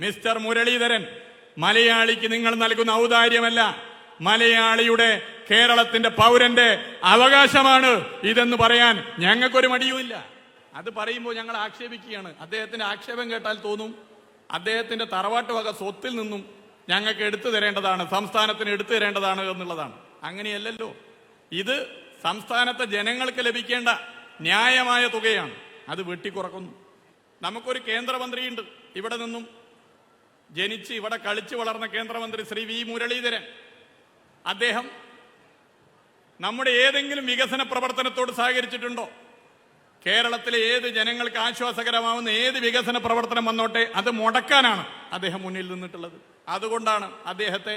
Mister Muraleedharan മലയാളിക്ക് നിങ്ങൾ നൽകുന്ന ഔദാര്യമല്ല. മലയാളിയുടെ കേരളത്തിന്റെ പൗരന്റെ അവകാശമാണ് ഇതെന്ന് പറയാൻ ഞങ്ങൾക്കൊരു മടിയുമില്ല. അത് പറയുമ്പോൾ ഞങ്ങൾ ആക്ഷേപിക്കുകയാണ്. അദ്ദേഹത്തിന്റെ ആക്ഷേപം കേട്ടാൽ തോന്നും. അദ്ദേഹത്തിന്റെ തറവാട്ട് വക സ്വത്തിൽ നിന്നും ഞങ്ങൾക്ക് എടുത്തു തരേണ്ടതാണ് സംസ്ഥാനത്തിന് എടുത്തു തരേണ്ടതാണ് എന്നുള്ളതാണ്. അങ്ങനെയല്ലല്ലോ. ഇത് സംസ്ഥാനത്തെ ജനങ്ങൾക്ക് ലഭിക്കേണ്ട ന്യായമായ തുകയാണ്. അത് വെട്ടിക്കുറക്കുന്നു. നമുക്കൊരു കേന്ദ്രമന്ത്രിയുണ്ട് ഇവിടെ നിന്നും. ജനിച്ച് ഇവിടെ കളിച്ചു വളർന്ന കേന്ദ്രമന്ത്രി ശ്രീ വി മുരളീധരൻ. അദ്ദേഹം നമ്മുടെ ഏതെങ്കിലും വികസന പ്രവർത്തനത്തോട് സഹകരിച്ചിട്ടുണ്ടോ? കേരളത്തിലെ ഏത് ജനങ്ങൾക്ക് ആശ്വാസകരമാവുന്ന ഏത് വികസന പ്രവർത്തനം വന്നോട്ടെ അത് മുടക്കാനാണ് അദ്ദേഹം മുന്നിൽ നിന്നിട്ടുള്ളത്. അതുകൊണ്ടാണ് അദ്ദേഹത്തെ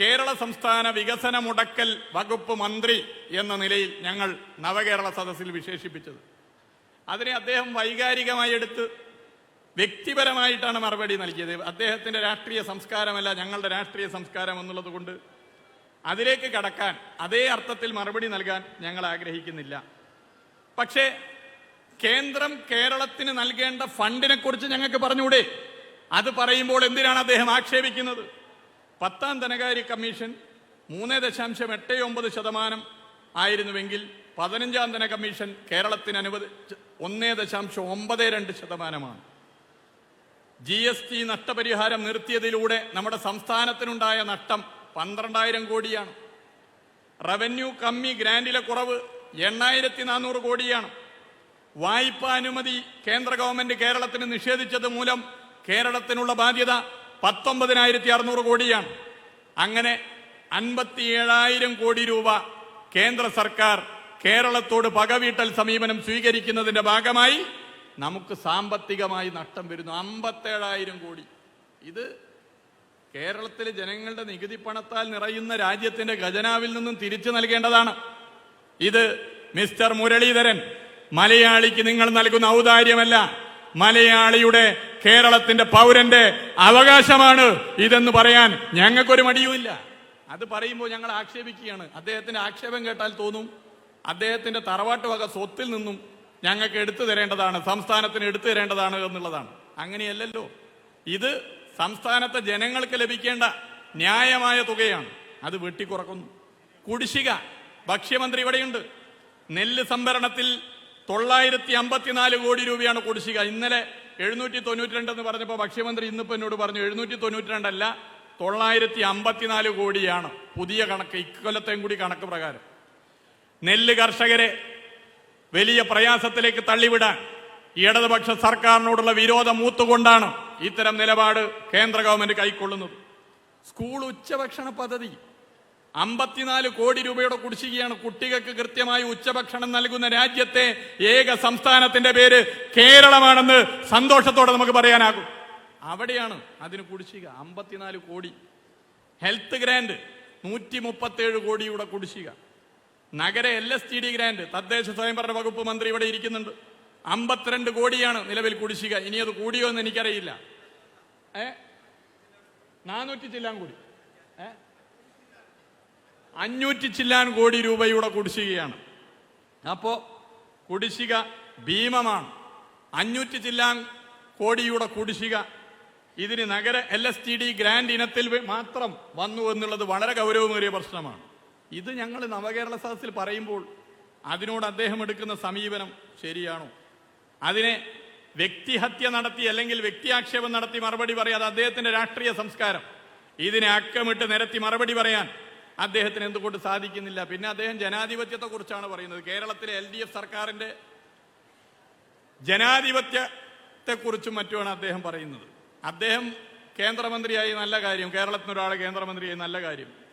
കേരള സംസ്ഥാന വികസന മുടക്കൽ വകുപ്പ് മന്ത്രി എന്ന നിലയിൽ ഞങ്ങൾ നവകേരള സദസ്സിൽ വിശേഷിപ്പിച്ചത്. അതിനെ അദ്ദേഹം വൈകാരികമായി എടുത്ത് വ്യക്തിപരമായിട്ടാണ് മറുപടി നൽകിയത്. അദ്ദേഹത്തിന്റെ രാഷ്ട്രീയ സംസ്കാരമല്ല ഞങ്ങളുടെ രാഷ്ട്രീയ സംസ്കാരം എന്നുള്ളത് കൊണ്ട് അതിലേക്ക് കടക്കാൻ അതേ അർത്ഥത്തിൽ മറുപടി നൽകാൻ ഞങ്ങൾ ആഗ്രഹിക്കുന്നില്ല. പക്ഷേ കേന്ദ്രം കേരളത്തിന് നൽകേണ്ട ഫണ്ടിനെ കുറിച്ച് ഞങ്ങൾക്ക് പറഞ്ഞുകൂടെ? അത് പറയുമ്പോൾ എന്തിനാണ് അദ്ദേഹം ആക്ഷേപിക്കുന്നത്? പത്താം ധനകാര്യ കമ്മീഷൻ മൂന്ന് ദശാംശം എട്ട് ഒമ്പത് ശതമാനം ആയിരുന്നുവെങ്കിൽ പതിനഞ്ചാം ധന കമ്മീഷൻ കേരളത്തിന് അനുവദിച്ച് ഒന്നേ ദശാംശം ഒമ്പത് രണ്ട് ശതമാനമാണ്. ജി എസ് ടി നഷ്ടപരിഹാരം നിർത്തിയതിലൂടെ നമ്മുടെ സംസ്ഥാനത്തിനുണ്ടായ നഷ്ടം പന്ത്രണ്ടായിരം കോടിയാണ്. റവന്യൂ കമ്മി ഗ്രാൻഡിലെ കുറവ് എണ്ണായിരത്തി നാനൂറ് കോടിയാണ്. വായ്പാ അനുമതി കേന്ദ്ര ഗവൺമെന്റ് കേരളത്തിന് നിഷേധിച്ചത് മൂലം കേരളത്തിനുള്ള ബാധ്യത പത്തൊമ്പതിനായിരത്തി അറുന്നൂറ് കോടിയാണ്. അങ്ങനെ അൻപത്തി ഏഴായിരം കോടി രൂപ കേന്ദ്ര സർക്കാർ കേരളത്തോട് പകവീട്ടൽ സമീപനം സ്വീകരിക്കുന്നതിന്റെ ഭാഗമായി നമുക്ക് സാമ്പത്തികമായി നഷ്ടം വരുന്നു. അമ്പത്തേഴായിരം കോടി. ഇത് കേരളത്തിലെ ജനങ്ങളുടെ നികുതി പണത്താൽ നിറയുന്ന രാജ്യത്തിന്റെ ഖജനാവിൽ നിന്നും തിരിച്ചു നൽകേണ്ടതാണ്. ഇത് മിസ്റ്റർ മുരളീധരൻ മലയാളിക്ക് നിങ്ങൾ നൽകുന്ന ഔദാര്യമല്ല. മലയാളിയുടെ കേരളത്തിന്റെ പൗരന്റെ അവകാശമാണ് ഇതെന്ന് പറയാൻ ഞങ്ങൾക്കൊരു മടിയുമില്ല. അത് പറയുമ്പോൾ ഞങ്ങൾ ആക്ഷേപിക്കുകയാണ്. അദ്ദേഹത്തിന്റെ ആക്ഷേപം കേട്ടാൽ തോന്നും. അദ്ദേഹത്തിന്റെ തറവാട്ട് വക സ്വത്തിൽ നിന്നും ഞങ്ങൾക്ക് എടുത്തു തരേണ്ടതാണ് സംസ്ഥാനത്തിന് എടുത്തു തരേണ്ടതാണ് എന്നുള്ളതാണ്. അങ്ങനെയല്ലല്ലോ. ഇത് സംസ്ഥാനത്തെ ജനങ്ങൾക്ക് ലഭിക്കേണ്ട ന്യായമായ തുകയാണ്. അത് വെട്ടിക്കുറക്കുന്നു. കുടിശ്ശിക ഭക്ഷ്യമന്ത്രി ഇവിടെയുണ്ട്. നെല്ല് സംഭരണത്തിൽ തൊള്ളായിരത്തി അമ്പത്തിനാല് കോടി രൂപയാണ് കുടിശ്ശിക. ഇന്നലെ എഴുന്നൂറ്റി തൊണ്ണൂറ്റി രണ്ട് എന്ന് പറഞ്ഞപ്പോൾ ഭക്ഷ്യമന്ത്രി ഇന്നിപ്പോൾ എന്നോട് പറഞ്ഞു എഴുന്നൂറ്റി തൊണ്ണൂറ്റി രണ്ടല്ല തൊള്ളായിരത്തി അമ്പത്തിനാല് കോടിയാണ്. പുതിയ കണക്ക് ഇക്കൊല്ലത്തെയും കൂടി കണക്ക് പ്രകാരം. നെല്ല് കർഷകരെ വലിയ പ്രയാസത്തിലേക്ക് തള്ളിവിടാൻ ഇടതുപക്ഷ സർക്കാരിനോടുള്ള വിരോധം മൂത്തുകൊണ്ടാണ് ഇത്തരം നിലപാട് കേന്ദ്ര ഗവൺമെന്റ് കൈക്കൊള്ളുന്നത്. സ്കൂൾ ഉച്ചഭക്ഷണ പദ്ധതി അമ്പത്തിനാല് കോടി രൂപയുടെ കുടിശ്ശികയാണ് കുട്ടികൾക്ക് കൃത്യമായി ഉച്ചഭക്ഷണം നൽകുന്ന രാജ്യത്തെ ഏക സംസ്ഥാനത്തിന്റെ പേര് കേരളമാണെന്ന് സന്തോഷത്തോടെ നമുക്ക് പറയാനാകും. അവിടെയാണ് അതിന് കുടിശ്ശിക അമ്പത്തിനാല് കോടി. ഹെൽത്ത് ഗ്രാൻഡ് നൂറ്റി മുപ്പത്തേഴ് കോടിയുടെ കുടിശ്ശിക. നഗര L S T D grant തദ്ദേശ സ്വയംഭരണ വകുപ്പ് മന്ത്രി ഇവിടെ ഇരിക്കുന്നുണ്ട്. അമ്പത്തിരണ്ട് കോടിയാണ് നിലവിൽ കുടിശ്ശിക. ഇനി അത് കൂടിയോ എന്ന് എനിക്കറിയില്ല. ഏ? നാനൂറ്റി ചില്ലാൻ കൂടി. ഏ? അഞ്ഞൂറ്റി ചില്ലാൻ കോടി രൂപയുടെ കുടിശ്ശികയാണ്. അപ്പോ കുടിശ്ശിക ഭീമമാണ്. അഞ്ഞൂറ്റി ചില്ലാൻ കോടിയുടെ കുടിശ്ശിക. ഇതിന് നഗര L S T D grant ഇനത്തിൽ മാത്രം വന്നു എന്നുള്ളത് വളരെ ഗൗരവമേറിയ പ്രശ്നമാണ്. ഇത് ഞങ്ങൾ നവകേരള സദസ്സിൽ പറയുമ്പോൾ അതിനോട് അദ്ദേഹം എടുക്കുന്ന സമീപനം ശരിയാണോ? അതിനെ വ്യക്തിഹത്യ നടത്തി അല്ലെങ്കിൽ വ്യക്തിയാക്ഷേപം നടത്തി മറുപടി പറയാതെ അദ്ദേഹത്തിന്റെ രാഷ്ട്രീയ സംസ്കാരം ഇതിനെ അക്കമിട്ട് നിരത്തി മറുപടി പറയാൻ അദ്ദേഹത്തിന് എന്തുകൊണ്ട് സാധിക്കുന്നില്ല? പിന്നെ അദ്ദേഹം ജനാധിപത്യത്തെ കുറിച്ചാണ് പറയുന്നത്. കേരളത്തിലെ എൽ ഡി എഫ് സർക്കാരിന്റെ ജനാധിപത്യത്തെ കുറിച്ചും മറ്റുമാണ് അദ്ദേഹം പറയുന്നത്. അദ്ദേഹം കേന്ദ്രമന്ത്രിയായി നല്ല കാര്യം കേരളത്തിന് ഒരാൾ കേന്ദ്രമന്ത്രിയായി നല്ല കാര്യം.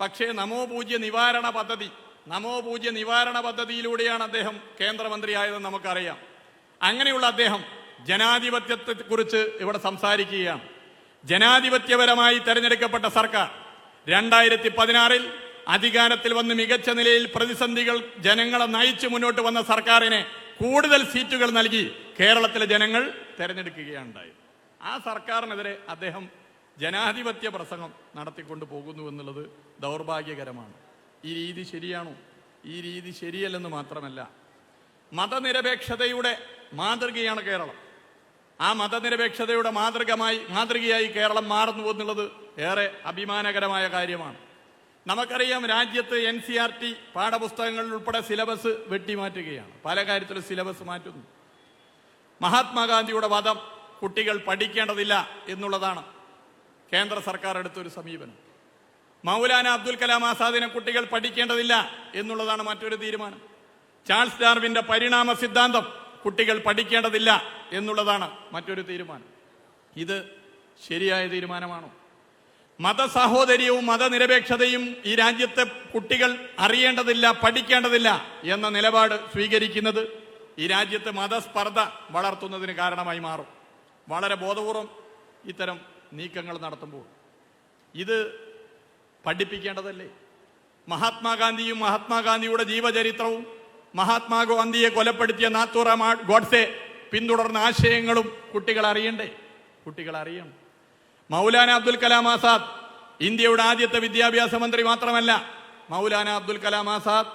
പക്ഷേ നമോ പൂജ്യ നിവാരണ പദ്ധതി നമോ പൂജ്യ നിവാരണ പദ്ധതിയിലൂടെയാണ് അദ്ദേഹം കേന്ദ്രമന്ത്രിയായതെന്ന് നമുക്കറിയാം. അങ്ങനെയുള്ള അദ്ദേഹം ജനാധിപത്യത്തെ കുറിച്ച് ഇവിടെ സംസാരിക്കുകയാണ്. ജനാധിപത്യപരമായി തെരഞ്ഞെടുക്കപ്പെട്ട സർക്കാർ രണ്ടായിരത്തി പതിനാറിൽ അധികാരത്തിൽ വന്ന് മികച്ച നിലയിൽ പ്രതിസന്ധികൾ ജനങ്ങളെ നയിച്ചു മുന്നോട്ട് വന്ന സർക്കാരിനെ കൂടുതൽ സീറ്റുകൾ നൽകി കേരളത്തിലെ ജനങ്ങൾ തെരഞ്ഞെടുക്കുകയുണ്ടായി. ആ സർക്കാരിനെതിരെ അദ്ദേഹം ജനാധിപത്യ പ്രസംഗം നടത്തിക്കൊണ്ട് പോകുന്നു എന്നുള്ളത് ദൗർഭാഗ്യകരമാണ്. ഈ രീതി ശരിയാണോ? ഈ രീതി ശരിയല്ലെന്ന് മാത്രമല്ല മതനിരപേക്ഷതയുടെ മാതൃകയാണ് കേരളം. ആ മതനിരപേക്ഷതയുടെ മാതൃകമായി മാതൃകയായി കേരളം മാറുന്നു എന്നുള്ളത് ഏറെ അഭിമാനകരമായ കാര്യമാണ്. നമുക്കറിയാം രാജ്യത്ത് എൻ സി ആർ ടി പാഠപുസ്തകങ്ങളിൽ ഉൾപ്പെടെ സിലബസ് വെട്ടിമാറ്റുകയാണ്. പല കാര്യത്തിലും സിലബസ് മാറ്റുന്നു. മഹാത്മാഗാന്ധിയുടെ വധം കുട്ടികൾ പഠിക്കേണ്ടതില്ല എന്നുള്ളതാണ് കേന്ദ്ര സർക്കാർ എടുത്തൊരു സമീപനം. മൗലാന അബ്ദുൽ കലാം ആസാദിനെ കുട്ടികൾ പഠിക്കേണ്ടതില്ല എന്നുള്ളതാണ് മറ്റൊരു തീരുമാനം. ചാൾസ് ഡാർവിന്റെ പരിണാമ സിദ്ധാന്തം കുട്ടികൾ പഠിക്കേണ്ടതില്ല എന്നുള്ളതാണ് മറ്റൊരു തീരുമാനം. ഇത് ശരിയായ തീരുമാനമാണോ? മതസാഹോദര്യവും മതനിരപേക്ഷതയും ഈ രാജ്യത്തെ കുട്ടികൾ അറിയേണ്ടതില്ല പഠിക്കേണ്ടതില്ല എന്ന നിലപാട് സ്വീകരിക്കുന്നത് ഈ രാജ്യത്തെ മതസ്പർദ്ധ വളർത്തുന്നതിന് കാരണമായി മാറും. വളരെ ബോധപൂർവം ഇത്തരം നീക്കങ്ങൾ നടത്തുമ്പോൾ. ഇത് പഠിപ്പിക്കേണ്ടതല്ലേ? മഹാത്മാഗാന്ധിയും മഹാത്മാഗാന്ധിയുടെ ജീവചരിത്രവും മഹാത്മാഗാന്ധിയെ കൊലപ്പെടുത്തിയ നാത്തൂറ ഗോഡ്സെ പിന്തുടർന്ന ആശയങ്ങളും കുട്ടികൾ അറിയണ്ടേ? കുട്ടികൾ അറിയണം. മൗലാന അബ്ദുൽ കലാം ആസാദ് ഇന്ത്യയുടെ ആദ്യത്തെ വിദ്യാഭ്യാസ മന്ത്രി മാത്രമല്ല. മൗലാന അബ്ദുൽ കലാം ആസാദ്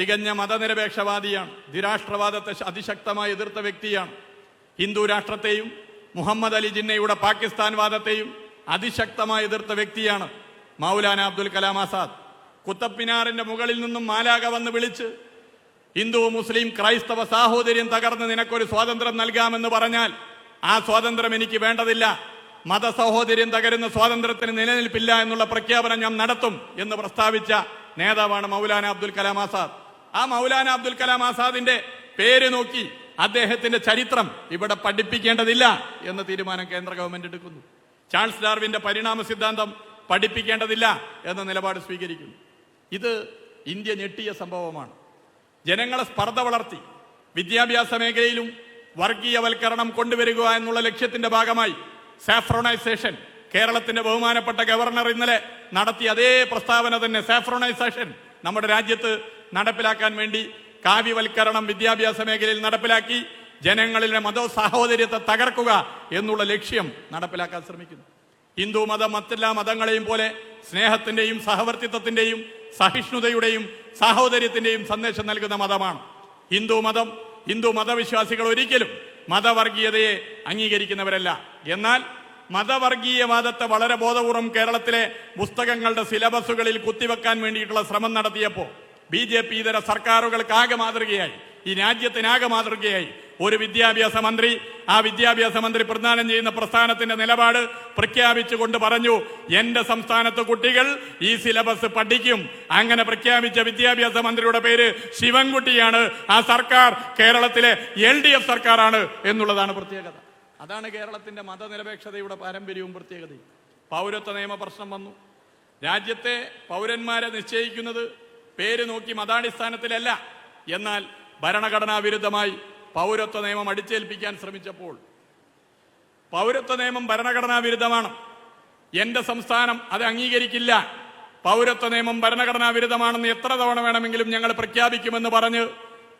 തികഞ്ഞ മതനിരപേക്ഷവാദിയാണ്. ദ്വിരാഷ്ട്രവാദത്തെ അതിശക്തമായി എതിർത്ത വ്യക്തിയാണ്. ഹിന്ദു രാഷ്ട്രത്തെയും മുഹമ്മദ് അലി ജിന്നയുടെ പാകിസ്ഥാൻ വാദത്തെയും അതിശക്തമായി എതിർത്ത വ്യക്തിയാണ് മൗലാന അബ്ദുൽ കലാം ആസാദ്. കുത്തപ്പിനാറിന്റെ മുകളിൽ നിന്നും മാലാക വന്ന് വിളിച്ച് ഹിന്ദു മുസ്ലിം ക്രൈസ്തവ സാഹോദര്യം തകർന്ന് നിനക്കൊരു സ്വാതന്ത്ര്യം നൽകാമെന്ന് പറഞ്ഞാൽ ആ സ്വാതന്ത്ര്യം എനിക്ക് വേണ്ടതില്ല. മതസഹോദര്യം തകരുന്ന സ്വാതന്ത്ര്യത്തിന് നിലനിൽപ്പില്ല എന്നുള്ള പ്രഖ്യാപനം ഞാൻ നടത്തും എന്ന് പ്രസ്താവിച്ച നേതാവാണ് മൗലാന അബ്ദുൽ കലാം ആസാദ്. ആ മൗലാന അബ്ദുൽ കലാം ആസാദിന്റെ പേര് നോക്കി അദ്ദേഹത്തിന്റെ ചരിത്രം ഇവിടെ പഠിപ്പിക്കേണ്ടതില്ല എന്ന തീരുമാനം കേന്ദ്ര ഗവൺമെന്റ് എടുക്കുന്നു. ചാൾസ് ഡാർവിന്റെ പരിണാമ സിദ്ധാന്തം പഠിപ്പിക്കേണ്ടതില്ല എന്ന നിലപാട് സ്വീകരിക്കുന്നു. ഇത് ഇന്ത്യ ഞെട്ടിയ സംഭവമാണ്. ജനങ്ങളെ സ്പർദ്ധ വളർത്തി വിദ്യാഭ്യാസ മേഖലയിലും വർഗീയവൽക്കരണം കൊണ്ടുവരിക എന്നുള്ള ലക്ഷ്യത്തിന്റെ ഭാഗമായി സാഫ്രോണൈസേഷൻ കേരളത്തിന്റെ ബഹുമാനപ്പെട്ട ഗവർണർ ഇന്നലെ നടത്തിയ അതേ പ്രസ്താവന തന്നെ സാഫ്രോണൈസേഷൻ നമ്മുടെ രാജ്യത്ത് നടപ്പിലാക്കാൻ വേണ്ടി കാവ്യവൽക്കരണം വിദ്യാഭ്യാസ മേഖലയിൽ നടപ്പിലാക്കി ജനങ്ങളിലെ മത സാഹോദര്യത്തെ തകർക്കുക എന്നുള്ള ലക്ഷ്യം നടപ്പിലാക്കാൻ ശ്രമിക്കുന്നു. ഹിന്ദു മതം മറ്റെല്ലാ മതങ്ങളെയും പോലെ സ്നേഹത്തിന്റെയും സഹവർത്തിത്വത്തിന്റെയും സഹിഷ്ണുതയുടെയും സാഹോദര്യത്തിന്റെയും സന്ദേശം നൽകുന്ന മതമാണ്. ഹിന്ദു മതം ഹിന്ദു മതവിശ്വാസികൾ ഒരിക്കലും മതവർഗീയതയെ അംഗീകരിക്കുന്നവരല്ല. എന്നാൽ മതവർഗീയവാദത്തെ വളരെ ബോധപൂർവം കേരളത്തിലെ പുസ്തകങ്ങളുടെ സിലബസുകളിൽ കുത്തിവെക്കാൻ വേണ്ടിയിട്ടുള്ള ശ്രമം നടത്തിയപ്പോൾ ബി ജെ പി ഇതര സർക്കാരുകൾക്കാകെ മാതൃകയായി. ഈ രാജ്യത്തിനാകെ മാതൃകയായി. ഒരു വിദ്യാഭ്യാസ മന്ത്രി ആ വിദ്യാഭ്യാസ മന്ത്രി പ്രദാനം ചെയ്യുന്ന പ്രസ്ഥാനത്തിന്റെ നിലപാട് പ്രഖ്യാപിച്ചുകൊണ്ട് പറഞ്ഞു എന്റെ സംസ്ഥാനത്ത് കുട്ടികൾ ഈ സിലബസ് പഠിക്കും. അങ്ങനെ പ്രഖ്യാപിച്ച വിദ്യാഭ്യാസ മന്ത്രിയുടെ പേര് ശിവൻകുട്ടിയാണ്. ആ സർക്കാർ കേരളത്തിലെ എൽ ഡി എഫ് സർക്കാരാണ് എന്നുള്ളതാണ് പ്രത്യേകത. അതാണ് കേരളത്തിന്റെ മതനിരപേക്ഷതയുടെ പാരമ്പര്യവും പ്രത്യേകതയും. പൗരത്വ നിയമ പ്രശ്നം വന്നു. രാജ്യത്തെ പൗരന്മാരെ നിശ്ചയിക്കുന്നത് പേര് നോക്കി മതാടിസ്ഥാനത്തിലല്ല. എന്നാൽ ഭരണഘടനാ വിരുദ്ധമായി പൗരത്വ നിയമം അടിച്ചേൽപ്പിക്കാൻ ശ്രമിച്ചപ്പോൾ പൗരത്വ നിയമം ഭരണഘടനാ വിരുദ്ധമാണ്. എന്റെ സംസ്ഥാനം അത് അംഗീകരിക്കില്ല. പൗരത്വ നിയമം ഭരണഘടനാ വിരുദ്ധമാണെന്ന് എത്ര തവണ വേണമെങ്കിലും ഞങ്ങൾ പ്രഖ്യാപിക്കുമെന്ന് പറഞ്ഞ്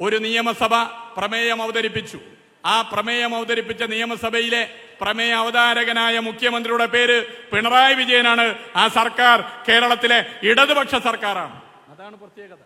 ഒരു നിയമസഭ പ്രമേയം അവതരിപ്പിച്ചു. ആ പ്രമേയം അവതരിപ്പിച്ച നിയമസഭയിലെ പ്രമേയ അവതാരകനായ മുഖ്യമന്ത്രിയുടെ പേര് പിണറായി വിജയനാണ്. ആ സർക്കാർ കേരളത്തിലെ ഇടതുപക്ഷ സർക്കാരാണ്. അതാണ് പ്രത്യേകത